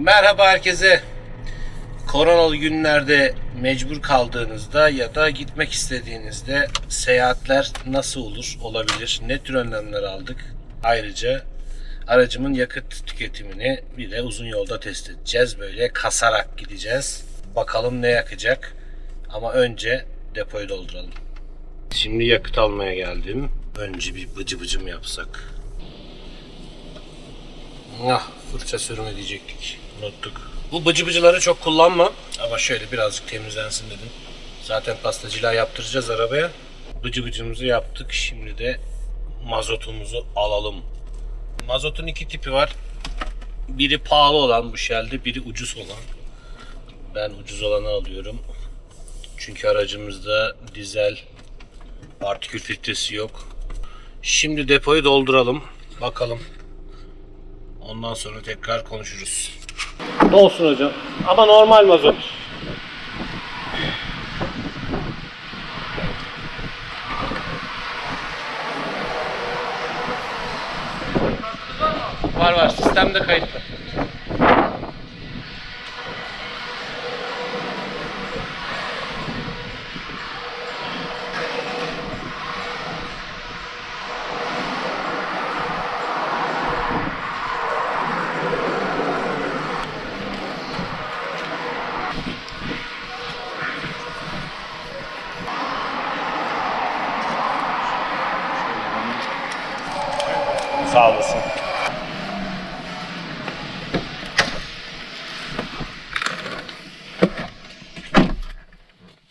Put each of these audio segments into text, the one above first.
Merhaba herkese. Koronalı günlerde mecbur kaldığınızda ya da gitmek istediğinizde seyahatler nasıl olur, olabilir, ne tür önlemler aldık? Ayrıca aracımın yakıt tüketimini bir de uzun yolda test edeceğiz. Böyle kasarak gideceğiz. Bakalım ne yakacak. Ama önce depoyu dolduralım. Şimdi yakıt almaya geldim. Önce bir bıcı bıcı mı yapsak? Ah fırça sürme diyecektik. Unuttuk. Bu bıcı bıcıları çok kullanmam. Ama şöyle birazcık temizlensin dedim. Zaten pastacılığa yaptıracağız arabaya. Bıcı bıcımızı yaptık. Şimdi de mazotumuzu alalım. Mazotun iki tipi var. Biri pahalı olan bu şelde, biri ucuz olan. Ben ucuz olanı alıyorum. Çünkü aracımızda dizel partikül filtresi yok. Şimdi depoyu dolduralım. Bakalım. Ondan sonra tekrar konuşuruz. Dolsun hocam. Ama normal mazot. Var var sistemde kayıtlı.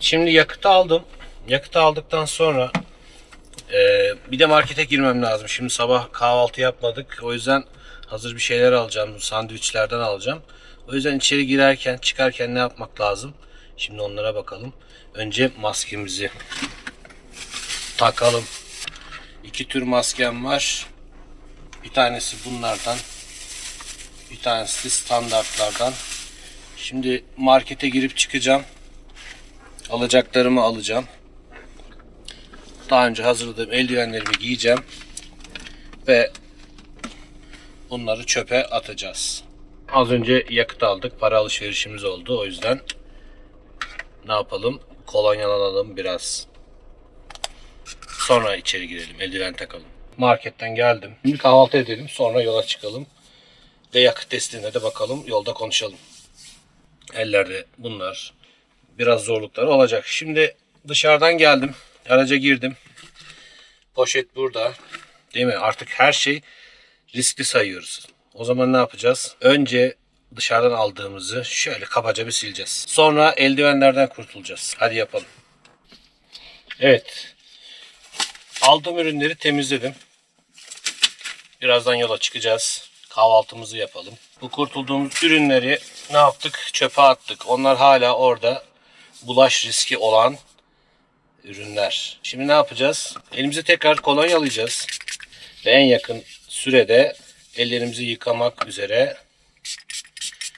Şimdi yakıtı aldım. Yakıtı aldıktan sonra e, bir de markete girmem lazım. Şimdi sabah kahvaltı yapmadık. O yüzden hazır bir şeyler alacağım. Sandviçlerden alacağım. O yüzden içeri girerken çıkarken ne yapmak lazım? Şimdi onlara bakalım. Önce maskemizi takalım. İki tür maskem var. Bir tanesi bunlardan. Bir tanesi standartlardan. Şimdi markete girip çıkacağım. Alacaklarımı alacağım. Daha önce hazırladığım eldivenlerimi giyeceğim. Ve bunları çöpe atacağız. Az önce yakıt aldık. Para alışverişimiz oldu. O yüzden ne yapalım? Kolonyalanalım biraz. Sonra içeri girelim. Eldiven takalım. Marketten geldim. Şimdi kahvaltı edelim. Sonra yola çıkalım. Ve yakıt testine de bakalım. Yolda konuşalım. Ellerde bunlar. Biraz zorlukları olacak. Şimdi dışarıdan geldim. Araca girdim. Poşet burada. Değil mi? Artık her şey riskli sayıyoruz. O zaman ne yapacağız? Önce dışarıdan aldığımızı şöyle kabaca bir sileceğiz. Sonra eldivenlerden kurtulacağız. Hadi yapalım. Evet. Aldığım ürünleri temizledim. Birazdan yola çıkacağız. Kahvaltımızı yapalım. Bu kurtulduğumuz ürünleri ne yaptık? Çöpe attık. Onlar hala orada bulaş riski olan ürünler. Şimdi ne yapacağız? Elimizi tekrar kolonyalayacağız. Ve en yakın sürede ellerimizi yıkamak üzere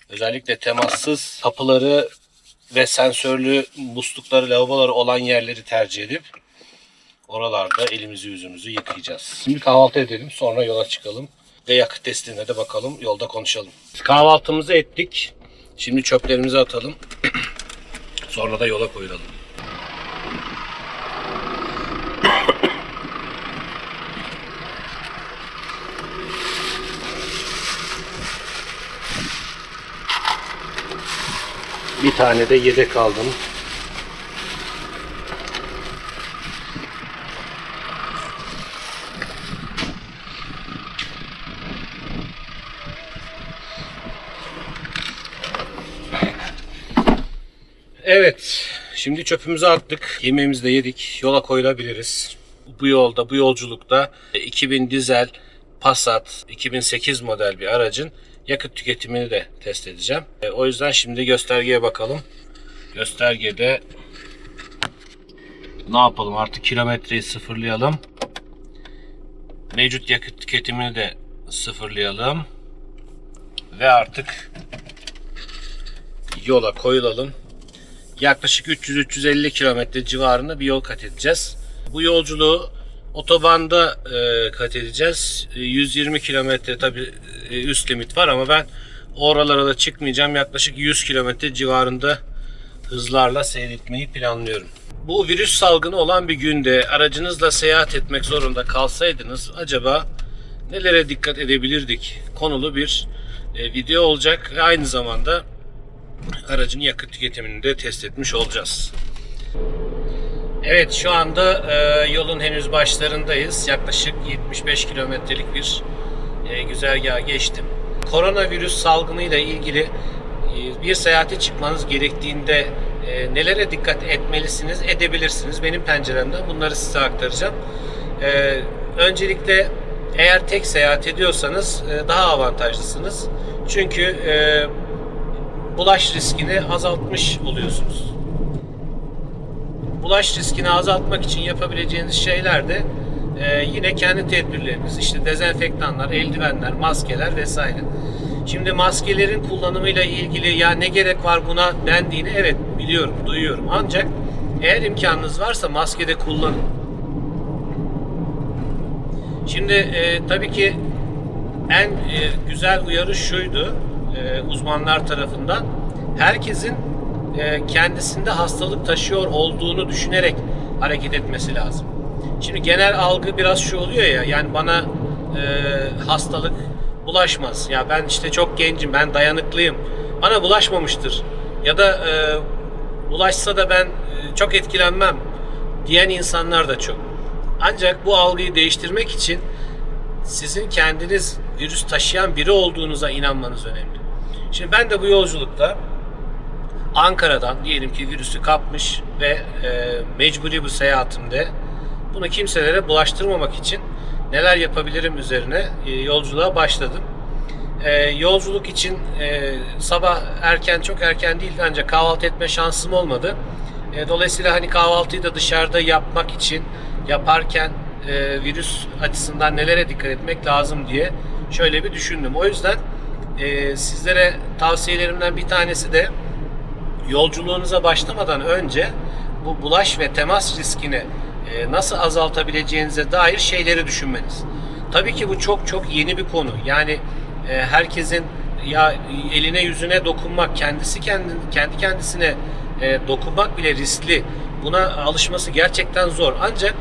özellikle temassız kapıları ve sensörlü muslukları, lavaboları olan yerleri tercih edip oralarda elimizi yüzümüzü yıkayacağız. Şimdi kahvaltı edelim sonra yola çıkalım ve yakıt testine de bakalım yolda konuşalım. Kahvaltımızı ettik. Şimdi çöplerimizi atalım. Sonra da yola koyulalım. Bir tane de yedek aldım. Evet. Şimdi çöpümüzü attık. Yemeğimizi de yedik. Yola koyulabiliriz. Bu yolda, bu yolculukta 2000 dizel Passat 2008 model bir aracın yakıt tüketimini de test edeceğim. E, O yüzden şimdi göstergeye bakalım. Göstergede ne yapalım artık kilometreyi sıfırlayalım. Mevcut yakıt tüketimini de sıfırlayalım. Ve artık yola koyulalım yaklaşık 300-350 kilometre civarında bir yol kat edeceğiz. Bu yolculuğu otobanda e, kat edeceğiz. E, 120 kilometre tabi üst limit var ama ben Oralara da çıkmayacağım. Yaklaşık 100 kilometre civarında hızlarla seyretmeyi planlıyorum. Bu virüs salgını olan bir günde aracınızla seyahat etmek zorunda kalsaydınız acaba nelere dikkat edebilirdik? Konulu bir e, video olacak ve aynı zamanda aracın yakıt tüketimini de test etmiş olacağız. Evet şu anda e, yolun henüz başlarındayız. Yaklaşık 75 kilometrelik bir e, güzergah geçtim. Koronavirüs salgınıyla ilgili e, bir seyahate çıkmanız gerektiğinde e, nelere dikkat etmelisiniz, edebilirsiniz. Benim penceremden bunları size aktaracağım. E, öncelikle eğer tek seyahat ediyorsanız e, daha avantajlısınız. Çünkü e, bulaş riskini azaltmış oluyorsunuz. Bulaş riskini azaltmak için yapabileceğiniz şeyler de e, yine kendi tedbirleriniz. İşte dezenfektanlar, eldivenler, maskeler vesaire. Şimdi maskelerin kullanımıyla ilgili ya ne gerek var buna dendiğini evet biliyorum, duyuyorum. Ancak eğer imkanınız varsa maske de kullanın. Şimdi e, tabii ki en e, güzel uyarı şuydu e, uzmanlar tarafından. Herkesin e, kendisinde hastalık taşıyor olduğunu düşünerek hareket etmesi lazım. Şimdi genel algı biraz şu oluyor ya yani bana e, hastalık bulaşmaz. Ya ben işte çok gencim, ben dayanıklıyım. Bana bulaşmamıştır. Ya da bulaşsa da ben çok etkilenmem diyen insanlar da çok. Ancak bu algıyı değiştirmek için sizin kendiniz virüs taşıyan biri olduğunuza inanmanız önemli. Şimdi ben de bu yolculukta Ankara'dan diyelim ki virüsü kapmış ve e, mecburi bu seyahatimde bunu kimselere bulaştırmamak için neler yapabilirim üzerine e, yolculuğa başladım. E, yolculuk için e, sabah erken çok erken değil ancak kahvaltı etme şansım olmadı. E, dolayısıyla hani kahvaltıyı da dışarıda yapmak için yaparken e, virüs açısından nelere dikkat etmek lazım diye şöyle bir düşündüm. O yüzden e, sizlere tavsiyelerimden bir tanesi de yolculuğunuza başlamadan önce bu bulaş ve temas riskini e, nasıl azaltabileceğinize dair şeyleri düşünmeniz. Tabii ki bu çok çok yeni bir konu. Yani e, herkesin ya eline yüzüne dokunmak, kendisi kendi kendi kendisine e, dokunmak bile riskli. Buna alışması gerçekten zor. Ancak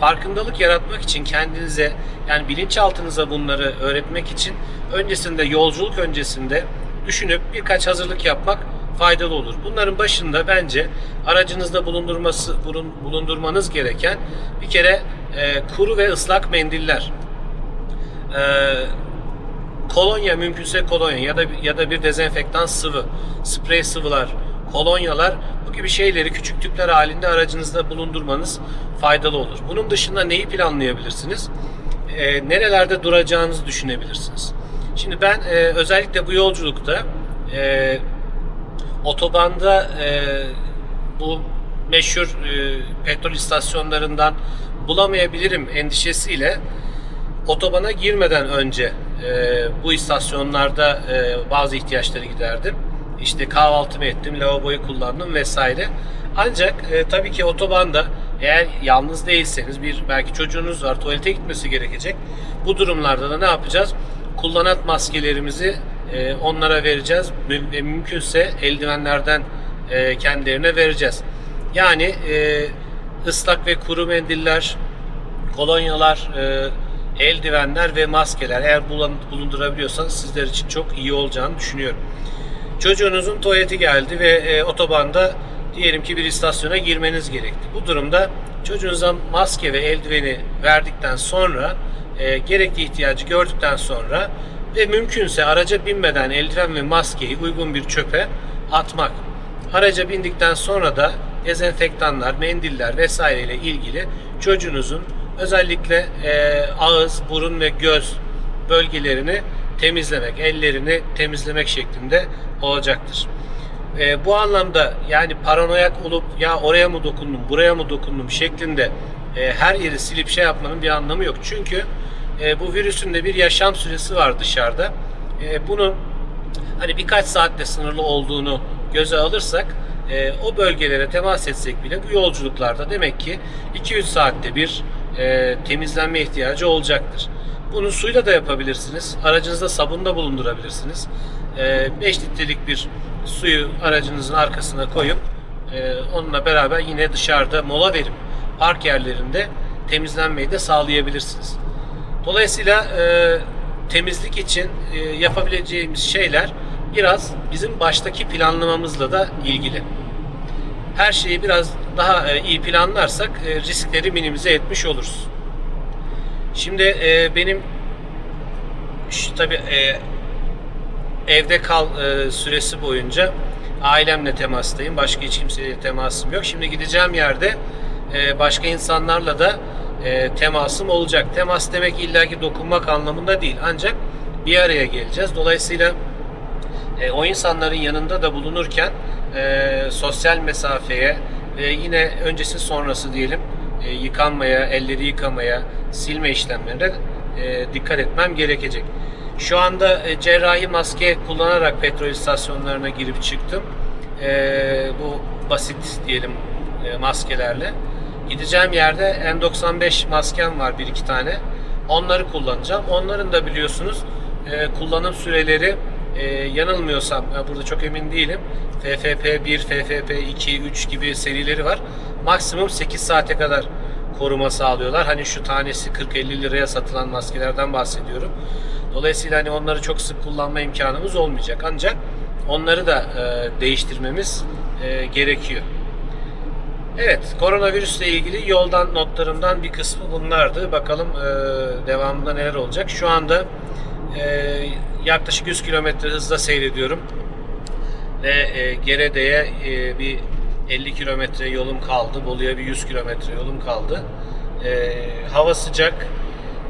farkındalık yaratmak için kendinize yani bilinçaltınıza bunları öğretmek için öncesinde yolculuk öncesinde düşünüp birkaç hazırlık yapmak faydalı olur. Bunların başında bence aracınızda bulundurması bulun, bulundurmanız gereken bir kere e, kuru ve ıslak mendiller. E, kolonya mümkünse kolonya ya da ya da bir dezenfektan sıvı, sprey sıvılar, kolonyalar bu gibi şeyleri küçük tüpler halinde aracınızda bulundurmanız faydalı olur. Bunun dışında neyi planlayabilirsiniz? E, nerelerde duracağınızı düşünebilirsiniz. Şimdi ben e, özellikle bu yolculukta e, otobanda e, bu meşhur e, petrol istasyonlarından bulamayabilirim endişesiyle otobana girmeden önce e, bu istasyonlarda e, bazı ihtiyaçları giderdim. İşte kahvaltımı ettim, lavaboyu kullandım vesaire. Ancak e, tabii ki otobanda eğer yalnız değilseniz bir belki çocuğunuz var tuvalete gitmesi gerekecek. Bu durumlarda da ne yapacağız? Kullanat maskelerimizi e, onlara vereceğiz. Müm- mümkünse eldivenlerden e, kendilerine vereceğiz. Yani e, ıslak ve kuru mendiller, kolonyalar, e, eldivenler ve maskeler eğer bulundurabiliyorsanız sizler için çok iyi olacağını düşünüyorum. Çocuğunuzun tuvaleti geldi ve e, otobanda diyelim ki bir istasyona girmeniz gerekti. Bu durumda çocuğunuza maske ve eldiveni verdikten sonra e, gerekli ihtiyacı gördükten sonra ve mümkünse araca binmeden eldiven ve maskeyi uygun bir çöpe atmak. Araca bindikten sonra da dezenfektanlar, mendiller vesaire ile ilgili çocuğunuzun özellikle e, ağız, burun ve göz bölgelerini temizlemek, ellerini temizlemek şeklinde olacaktır. E, bu anlamda yani paranoyak olup ya oraya mı dokundum, buraya mı dokundum şeklinde e, her yeri silip şey yapmanın bir anlamı yok. Çünkü e, bu virüsün de bir yaşam süresi var dışarıda. E, bunun hani birkaç saatte sınırlı olduğunu göze alırsak e, o bölgelere temas etsek bile bu yolculuklarda demek ki 2-3 saatte bir e, temizlenme ihtiyacı olacaktır. Bunu suyla da yapabilirsiniz. Aracınızda sabun da bulundurabilirsiniz. 5 litrelik bir suyu aracınızın arkasına koyup e, onunla beraber yine dışarıda mola verip park yerlerinde temizlenmeyi de sağlayabilirsiniz. Dolayısıyla e, temizlik için e, yapabileceğimiz şeyler biraz bizim baştaki planlamamızla da ilgili. Her şeyi biraz daha iyi planlarsak riskleri minimize etmiş oluruz. Şimdi e, benim şu, tabii e, evde kal e, süresi boyunca ailemle temastayım. Başka hiç kimseyle temasım yok. Şimdi gideceğim yerde e, başka insanlarla da e, temasım olacak. Temas demek illaki dokunmak anlamında değil. Ancak bir araya geleceğiz. Dolayısıyla e, o insanların yanında da bulunurken e, sosyal mesafeye ve yine öncesi sonrası diyelim e, yıkanmaya, elleri yıkamaya, silme işlemlerine e, dikkat etmem gerekecek. Şu anda e, cerrahi maske kullanarak petrol istasyonlarına girip çıktım. E, bu basit diyelim e, maskelerle. Gideceğim yerde N95 maskem var bir iki tane. Onları kullanacağım. Onların da biliyorsunuz e, kullanım süreleri e, yanılmıyorsam ya burada çok emin değilim. FFP1, FFP2, 3 gibi serileri var. Maksimum 8 saate kadar koruma sağlıyorlar. Hani şu tanesi 40-50 liraya satılan maskelerden bahsediyorum. Dolayısıyla hani onları çok sık kullanma imkanımız olmayacak. Ancak onları da e, değiştirmemiz e, gerekiyor. Evet, koronavirüsle ilgili yoldan notlarımdan bir kısmı bunlardı. Bakalım e, devamında neler olacak. Şu anda e, yaklaşık 100 kilometre hızla seyrediyorum. Ve e, Gerede'ye e, bir 50 kilometre yolum kaldı. Bolu'ya bir 100 kilometre yolum kaldı. E, hava sıcak.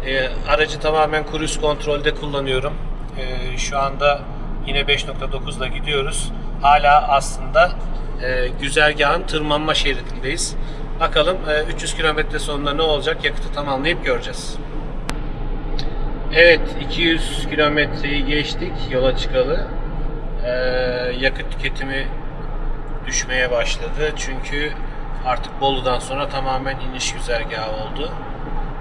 E, aracı tamamen cruise kontrolde kullanıyorum. E, şu anda yine 5.9 ile gidiyoruz. Hala aslında e, güzergahın tırmanma şeridindeyiz. Bakalım e, 300 kilometre sonunda ne olacak yakıtı tamamlayıp göreceğiz. Evet 200 kilometreyi geçtik yola çıkalı. Ee, yakıt tüketimi düşmeye başladı. Çünkü artık Bolu'dan sonra tamamen iniş güzergahı oldu.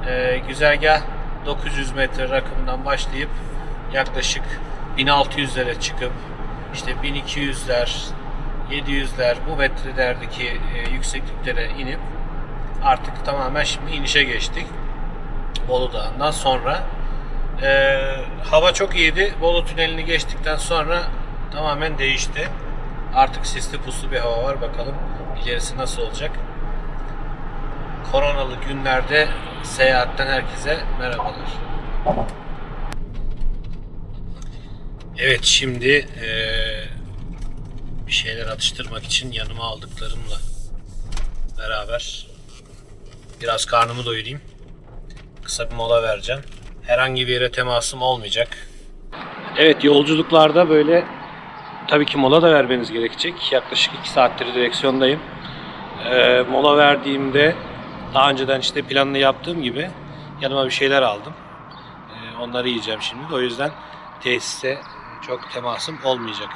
Ee, güzergah 900 metre rakımdan başlayıp yaklaşık 1600'lere çıkıp işte 1200'ler 700'ler bu metrelerdeki e, yüksekliklere inip artık tamamen şimdi inişe geçtik. Bolu Dağı'ndan sonra. Ee, hava çok iyiydi. Bolu Tüneli'ni geçtikten sonra tamamen değişti. Artık sisli puslu bir hava var. Bakalım ilerisi nasıl olacak. Koronalı günlerde seyahatten herkese merhabalar. Evet şimdi eee, bir şeyler atıştırmak için yanıma aldıklarımla beraber biraz karnımı doyurayım. Kısa bir mola vereceğim. Herhangi bir yere temasım olmayacak. Evet yolculuklarda böyle tabii ki mola da vermeniz gerekecek. Yaklaşık 2 saattir direksiyondayım. Ee, mola verdiğimde daha önceden işte planını yaptığım gibi yanıma bir şeyler aldım. Ee, onları yiyeceğim şimdi. O yüzden tesise çok temasım olmayacak.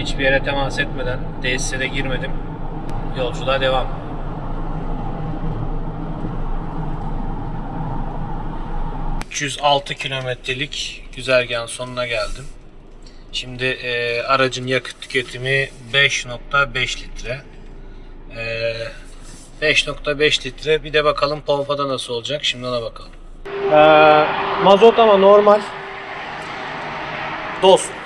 Hiçbir yere temas etmeden tesise de girmedim. Yolculuğa devam. ...306 kilometrelik güzergahın sonuna geldim. Şimdi e, aracın yakıt tüketimi 5.5 litre. E, 5.5 litre. Bir de bakalım pompada nasıl olacak. Şimdi ona bakalım. E, mazot ama normal. Dost.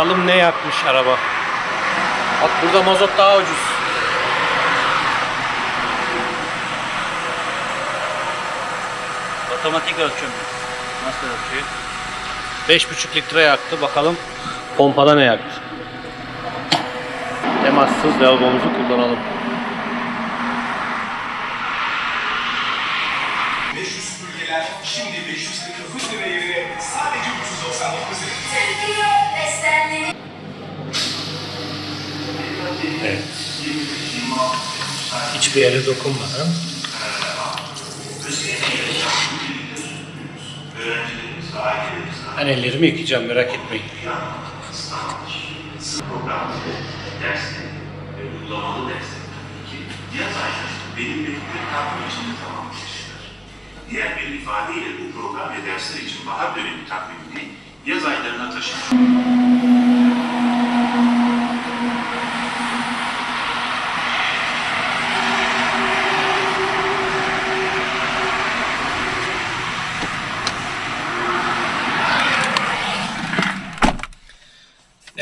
Bakalım ne yakmış araba. Bak burada mazot daha ucuz. Otomatik ölçüm. Nasıl ölçüyor? 5,5 litre yaktı. Bakalım pompada ne yaktı. Temassız lavabomuzu kullanalım. Hiçbir yere dokunmadan. Ben ellerimi yıkayacağım merak etmeyin. Diğer bir ifadeyle bu program ve dersler için bahar dönemi takvimini yaz aylarına taşımış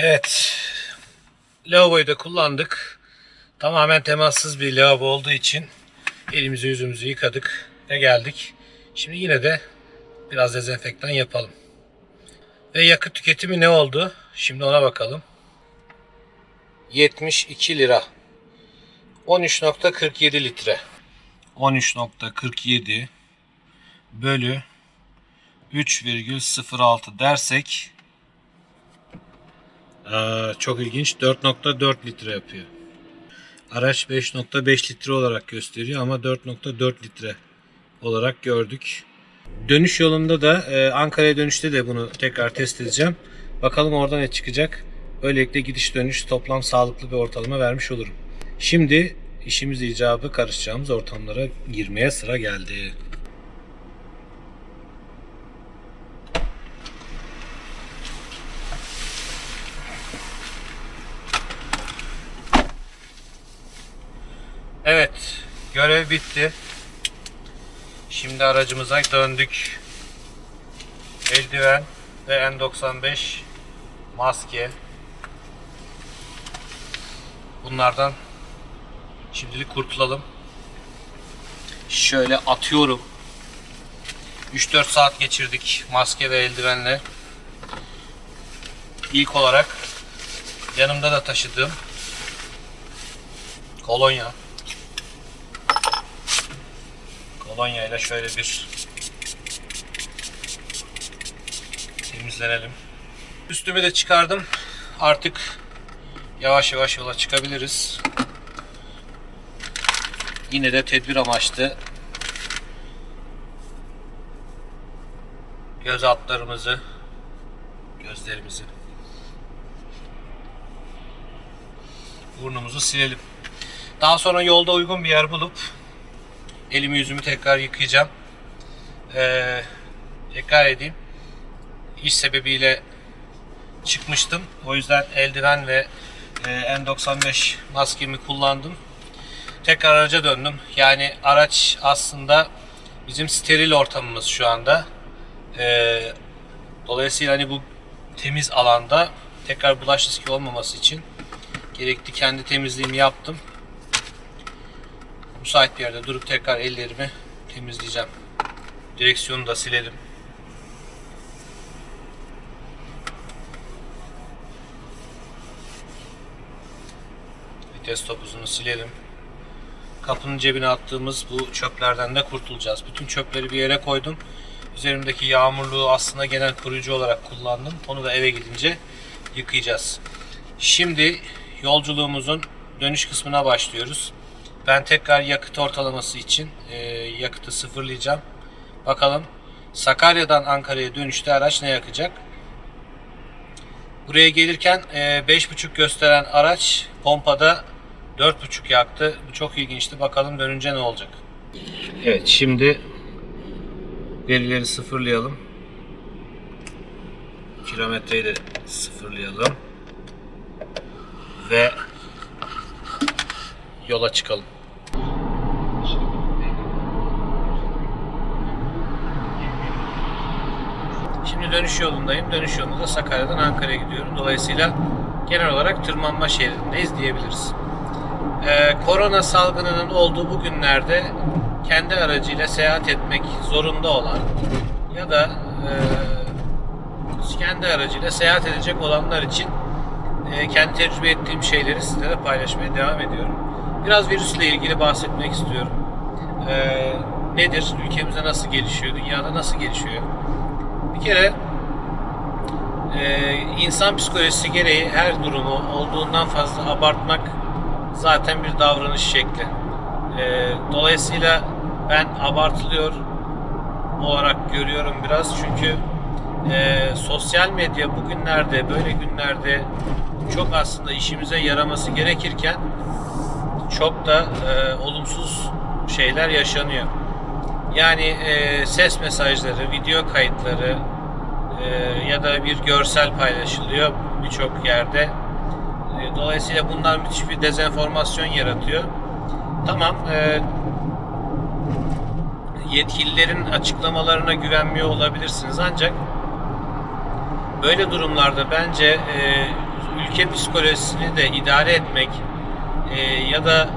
Evet. Lavaboyu da kullandık. Tamamen temassız bir lavabo olduğu için elimizi yüzümüzü yıkadık ve geldik. Şimdi yine de biraz dezenfektan yapalım. Ve yakıt tüketimi ne oldu? Şimdi ona bakalım. 72 lira. 13.47 litre. 13.47 bölü 3,06 dersek Aa, çok ilginç. 4.4 litre yapıyor. Araç 5.5 litre olarak gösteriyor ama 4.4 litre olarak gördük. Dönüş yolunda da e, Ankara'ya dönüşte de bunu tekrar test edeceğim. Bakalım oradan ne çıkacak. Böylelikle gidiş dönüş toplam sağlıklı bir ortalama vermiş olurum. Şimdi işimiz icabı karışacağımız ortamlara girmeye sıra geldi. Evet, bitti. Şimdi aracımıza döndük. Eldiven ve N95 maske. Bunlardan şimdilik kurtulalım. Şöyle atıyorum. 3-4 saat geçirdik maske ve eldivenle. İlk olarak yanımda da taşıdığım kolonya. Kolonya ile şöyle bir temizlenelim. Üstümü de çıkardım. Artık yavaş yavaş yola çıkabiliriz. Yine de tedbir amaçlı göz altlarımızı, gözlerimizi, burnumuzu silelim. Daha sonra yolda uygun bir yer bulup elimi yüzümü tekrar yıkayacağım. Ee, tekrar edeyim. İş sebebiyle çıkmıştım. O yüzden eldiven ve e, N95 maskemi kullandım. Tekrar araca döndüm. Yani araç aslında bizim steril ortamımız şu anda. Ee, dolayısıyla hani bu temiz alanda tekrar bulaş riski olmaması için gerekli kendi temizliğimi yaptım. Müsait bir yerde durup tekrar ellerimi temizleyeceğim. Direksiyonu da silelim. Vites topuzunu silelim. Kapının cebine attığımız bu çöplerden de kurtulacağız. Bütün çöpleri bir yere koydum. Üzerimdeki yağmurluğu aslında genel koruyucu olarak kullandım. Onu da eve gidince yıkayacağız. Şimdi yolculuğumuzun dönüş kısmına başlıyoruz. Ben tekrar yakıt ortalaması için e, yakıtı sıfırlayacağım. Bakalım Sakarya'dan Ankara'ya dönüşte araç ne yakacak? Buraya gelirken e, 5.5 gösteren araç pompada 4.5 yaktı. Bu çok ilginçti. Bakalım dönünce ne olacak? Evet şimdi verileri sıfırlayalım. Kilometreyi de sıfırlayalım. Ve yola çıkalım. Şimdi dönüş yolundayım. Dönüş yolunda da Sakarya'dan Ankara'ya gidiyorum. Dolayısıyla genel olarak tırmanma şeridindeyiz diyebiliriz. Ee, korona salgınının olduğu bu günlerde kendi aracıyla seyahat etmek zorunda olan ya da e, kendi aracıyla seyahat edecek olanlar için e, kendi tecrübe ettiğim şeyleri sizlere paylaşmaya devam ediyorum. Biraz virüsle ilgili bahsetmek istiyorum. E, nedir? Ülkemizde nasıl gelişiyor? Dünyada nasıl gelişiyor? Bir kere e, insan psikolojisi gereği her durumu olduğundan fazla abartmak zaten bir davranış şekli. E, dolayısıyla ben abartılıyor olarak görüyorum biraz çünkü e, sosyal medya bugünlerde böyle günlerde çok aslında işimize yaraması gerekirken çok da e, olumsuz şeyler yaşanıyor. Yani e, ses mesajları, video kayıtları e, ya da bir görsel paylaşılıyor birçok yerde. E, dolayısıyla bunlar müthiş bir dezenformasyon yaratıyor. Tamam, e, yetkililerin açıklamalarına güvenmiyor olabilirsiniz ancak böyle durumlarda bence e, ülke psikolojisini de idare etmek e, ya da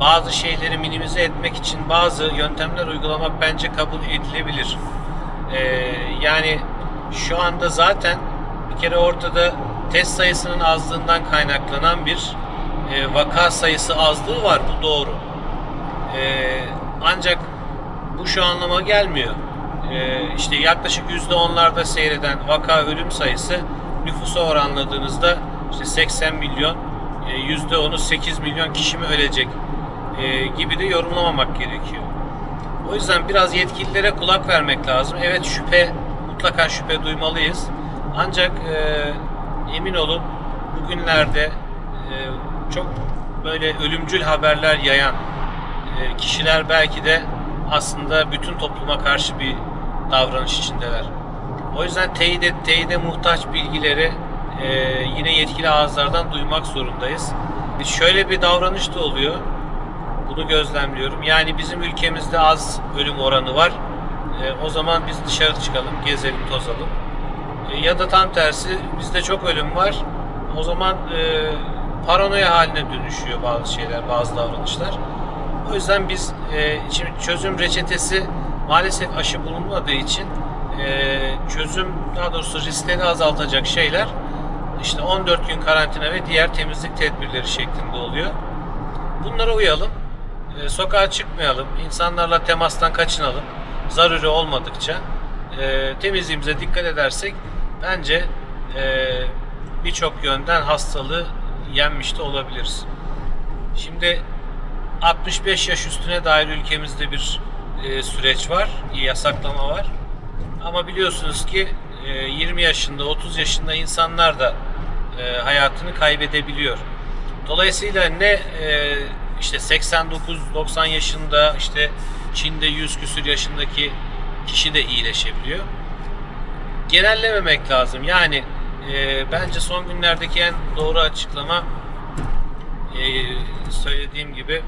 bazı şeyleri minimize etmek için bazı yöntemler uygulamak bence kabul edilebilir. E, yani şu anda zaten bir kere ortada test sayısının azlığından kaynaklanan bir e, vaka sayısı azlığı var. Bu doğru. E, ancak bu şu anlama gelmiyor. Ee, işte yaklaşık %10'larda seyreden vaka ölüm sayısı nüfusa oranladığınızda işte 80 milyon, e, %10'u 8 milyon kişi mi ölecek e, gibi de yorumlamamak gerekiyor. O yüzden biraz yetkililere kulak vermek lazım. Evet şüphe, mutlaka şüphe duymalıyız. Ancak e, emin olun bugünlerde e, çok böyle ölümcül haberler yayan e, kişiler belki de aslında bütün topluma karşı bir davranış içindeler. O yüzden teyide, teyide muhtaç bilgileri e, yine yetkili ağızlardan duymak zorundayız. Şöyle bir davranış da oluyor. Bunu gözlemliyorum. Yani bizim ülkemizde az ölüm oranı var. E, o zaman biz dışarı çıkalım, gezelim, tozalım. E, ya da tam tersi bizde çok ölüm var. O zaman e, paranoya haline dönüşüyor bazı şeyler, bazı davranışlar. O yüzden biz e, şimdi çözüm reçetesi maalesef aşı bulunmadığı için e, çözüm daha doğrusu riskleri azaltacak şeyler işte 14 gün karantina ve diğer temizlik tedbirleri şeklinde oluyor. Bunlara uyalım. E, sokağa çıkmayalım. insanlarla temastan kaçınalım. Zaruri olmadıkça e, temizliğimize dikkat edersek bence e, birçok yönden hastalığı yenmiş de olabiliriz. Şimdi 65 yaş üstüne dair ülkemizde bir e, süreç var, yasaklama var. Ama biliyorsunuz ki e, 20 yaşında, 30 yaşında insanlar da e, hayatını kaybedebiliyor. Dolayısıyla ne e, işte 89-90 yaşında işte Çin'de 100 küsür yaşındaki kişi de iyileşebiliyor. Genellememek lazım. Yani e, bence son günlerdeki en doğru açıklama e, söylediğim gibi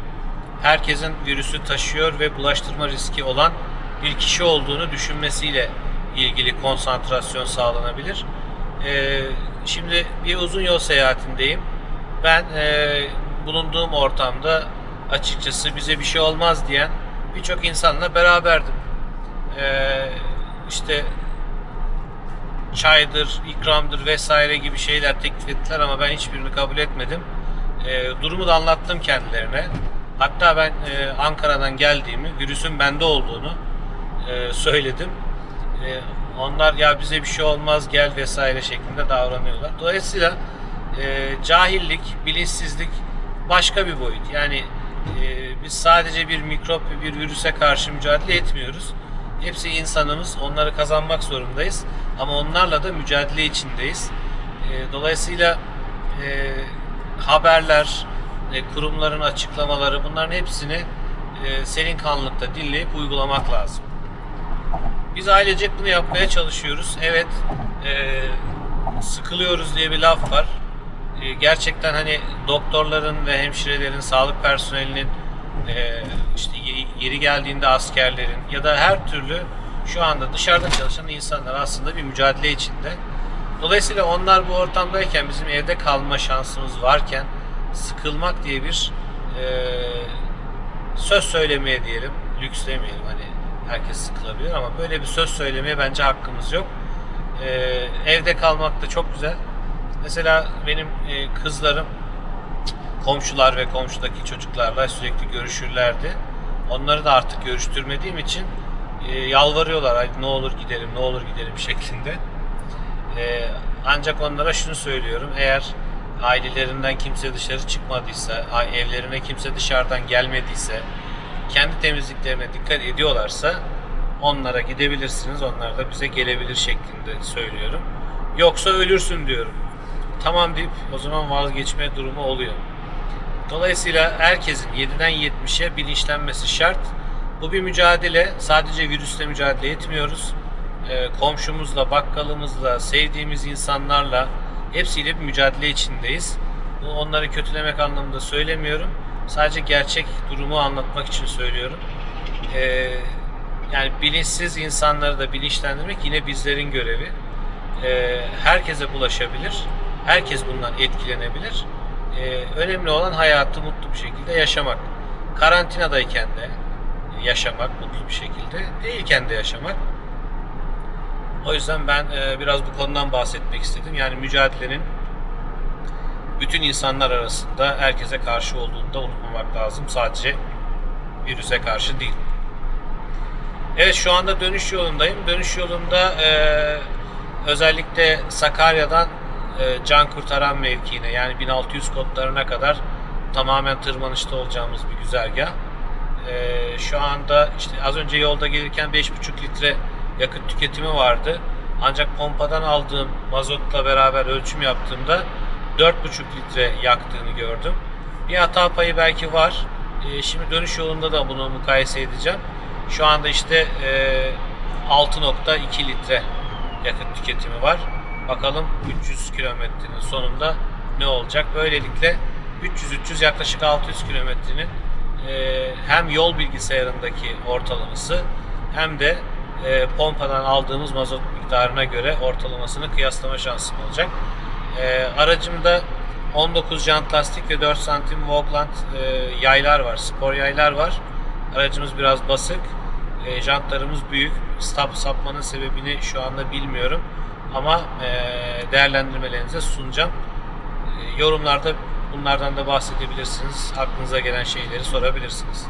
herkesin virüsü taşıyor ve bulaştırma riski olan bir kişi olduğunu düşünmesiyle ilgili konsantrasyon sağlanabilir. Ee, şimdi bir uzun yol seyahatindeyim. Ben e, bulunduğum ortamda açıkçası bize bir şey olmaz diyen birçok insanla beraberdim. Ee, işte çaydır, ikramdır vesaire gibi şeyler teklif ettiler ama ben hiçbirini kabul etmedim. Ee, durumu da anlattım kendilerine. Hatta ben e, Ankara'dan geldiğimi, virüsün bende olduğunu e, söyledim. E, onlar ya bize bir şey olmaz gel vesaire şeklinde davranıyorlar. Dolayısıyla e, cahillik, bilinçsizlik başka bir boyut. Yani e, biz sadece bir mikrop ve bir virüse karşı mücadele etmiyoruz. Hepsi insanımız. Onları kazanmak zorundayız. Ama onlarla da mücadele içindeyiz. E, dolayısıyla e, haberler, e, kurumların açıklamaları bunların hepsini e, serin kanlılıkta dinleyip uygulamak lazım. Biz ailecek bunu yapmaya çalışıyoruz. Evet, e, sıkılıyoruz diye bir laf var. E, gerçekten hani doktorların ve hemşirelerin, sağlık personelinin, e, işte ye- yeri geldiğinde askerlerin ya da her türlü şu anda dışarıda çalışan insanlar aslında bir mücadele içinde. Dolayısıyla onlar bu ortamdayken bizim evde kalma şansımız varken sıkılmak diye bir e, söz söylemeye diyelim, lüks demeyelim hani herkes sıkılabilir ama böyle bir söz söylemeye bence hakkımız yok. E, evde kalmak da çok güzel. Mesela benim e, kızlarım komşular ve komşudaki çocuklarla sürekli görüşürlerdi. Onları da artık görüştürmediğim için e, yalvarıyorlar "Ay, ne olur gidelim ne olur gidelim şeklinde. E, ancak onlara şunu söylüyorum eğer ailelerinden kimse dışarı çıkmadıysa, evlerine kimse dışarıdan gelmediyse kendi temizliklerine dikkat ediyorlarsa onlara gidebilirsiniz. Onlar da bize gelebilir şeklinde söylüyorum. Yoksa ölürsün diyorum. Tamam deyip o zaman vazgeçme durumu oluyor. Dolayısıyla herkesin 7'den 70'e bilinçlenmesi şart. Bu bir mücadele. Sadece virüsle mücadele etmiyoruz. Ee, komşumuzla, bakkalımızla, sevdiğimiz insanlarla hepsiyle bir mücadele içindeyiz. Bu onları kötülemek anlamında söylemiyorum. Sadece gerçek durumu anlatmak için söylüyorum. Ee, yani bilinçsiz insanları da bilinçlendirmek yine bizlerin görevi. Ee, herkese bulaşabilir. Herkes bundan etkilenebilir. Ee, önemli olan hayatı mutlu bir şekilde yaşamak. Karantinadayken de yaşamak mutlu bir şekilde, değilken de yaşamak. O yüzden ben e, biraz bu konudan bahsetmek istedim. Yani mücadelenin bütün insanlar arasında herkese karşı olduğunu da unutmamak lazım. Sadece virüse karşı değil. Evet şu anda dönüş yolundayım. Dönüş yolunda e, özellikle Sakarya'dan e, can kurtaran mevkiine yani 1600 kodlarına kadar tamamen tırmanışta olacağımız bir güzergah. E, şu anda işte az önce yolda gelirken 5,5 litre yakıt tüketimi vardı. Ancak pompadan aldığım mazotla beraber ölçüm yaptığımda 4,5 litre yaktığını gördüm. Bir hata payı belki var. E, şimdi dönüş yolunda da bunu mukayese edeceğim. Şu anda işte e, 6.2 litre yakıt tüketimi var. Bakalım 300 kilometrenin sonunda ne olacak? Böylelikle 300-300 yaklaşık 600 kilometrenin e, hem yol bilgisayarındaki ortalaması hem de e, pompadan aldığımız mazot miktarına göre ortalamasını kıyaslama şansım olacak. E, aracımda 19 jant lastik ve 4 santim Vogland e, yaylar var, spor yaylar var. Aracımız biraz basık. E, jantlarımız büyük. Stop sapmanın sebebini şu anda bilmiyorum. Ama e, değerlendirmelerinize sunacağım. E, yorumlarda bunlardan da bahsedebilirsiniz. Aklınıza gelen şeyleri sorabilirsiniz.